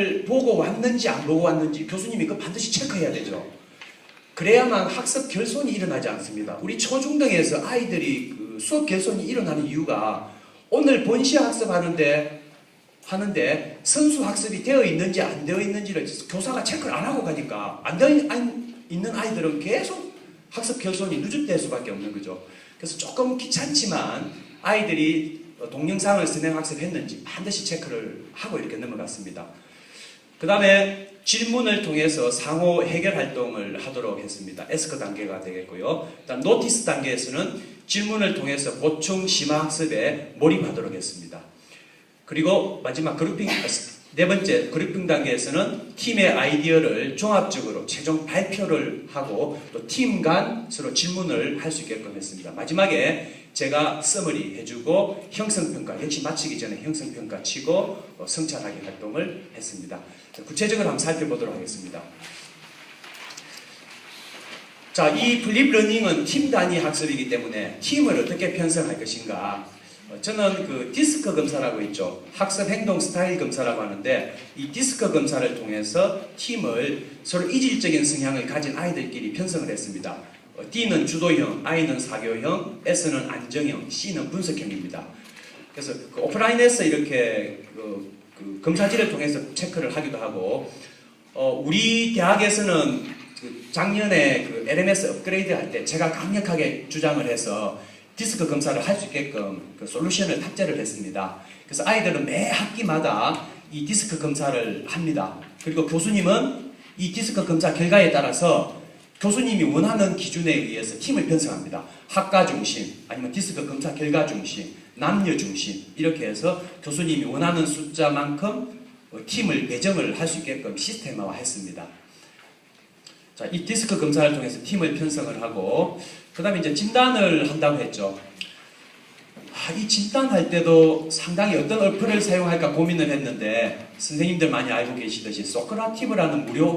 진단을 보고 왔는지 안 보고 왔는지 교수님이 그 반드시 체크해야 되죠. 그래야만 학습 결손이 일어나지 않습니다. 우리 초중등에서 아이들이 그 수업 결손이 일어나는 이유가 오늘 본시 학습하는데 하는데 선수 학습이 되어 있는지 안 되어 있는지를 교사가 체크를 안 하고 가니까 안 되어 있는 아이들은 계속 학습 결손이 누적될 수밖에 없는 거죠. 그래서 조금 귀찮지만 아이들이 동영상을 선행 학습했는지 반드시 체크를 하고 이렇게 넘어갔습니다. 그 다음에 질문을 통해서 상호 해결 활동을 하도록 했습니다. 에스크 단계가 되겠고요. 일단 노티스 단계에서는 질문을 통해서 보충 심화 학습에 몰입하도록 했습니다. 그리고 마지막 그룹핑 네 번째 그룹핑 단계에서는 팀의 아이디어를 종합적으로 최종 발표를 하고 또 팀 간 서로 질문을 할 수 있게끔 했습니다. 마지막에 제가 서머리 해주고 형성평가 역시 마치기 전에 형성평가 치고 어, 성찰하기 활동을 했습니다. 구체적으로 한번 살펴보도록 하겠습니다. 자, 이 플립 러닝은 팀 단위 학습이기 때문에 팀을 어떻게 편성할 것인가 어, 저는 그 디스크 검사라고 있죠. 학습 행동 스타일 검사라고 하는데 이 디스크 검사를 통해서 팀을 서로 이질적인 성향을 가진 아이들끼리 편성을 했습니다. 어, D는 주도형, I는 사교형, S는 안정형, C는 분석형입니다. 그래서 그 오프라인에서 이렇게 그, 그 검사지를 통해서 체크를 하기도 하고 어, 우리 대학에서는 그 작년에 그 LMS 업그레이드 할 때 제가 강력하게 주장을 해서 디스크 검사를 할 수 있게끔 그 솔루션을 탑재를 했습니다. 그래서 아이들은 매 학기마다 이 디스크 검사를 합니다. 그리고 교수님은 이 디스크 검사 결과에 따라서 교수님이 원하는 기준에 의해서 팀을 편성합니다. 학과 중심, 아니면 디스크 검사 결과 중심, 남녀 중심 이렇게 해서 교수님이 원하는 숫자만큼 어, 팀을 배정을 할 수 있게끔 시스템화했습니다. 자, 이 디스크 검사를 통해서 팀을 편성을 하고 그 다음에 이제 진단을 한다고 했죠. 아, 이 진단할 때도 상당히 어떤 어플을 사용할까 고민을 했는데 선생님들 많이 알고 계시듯이 소크라티브라는 무료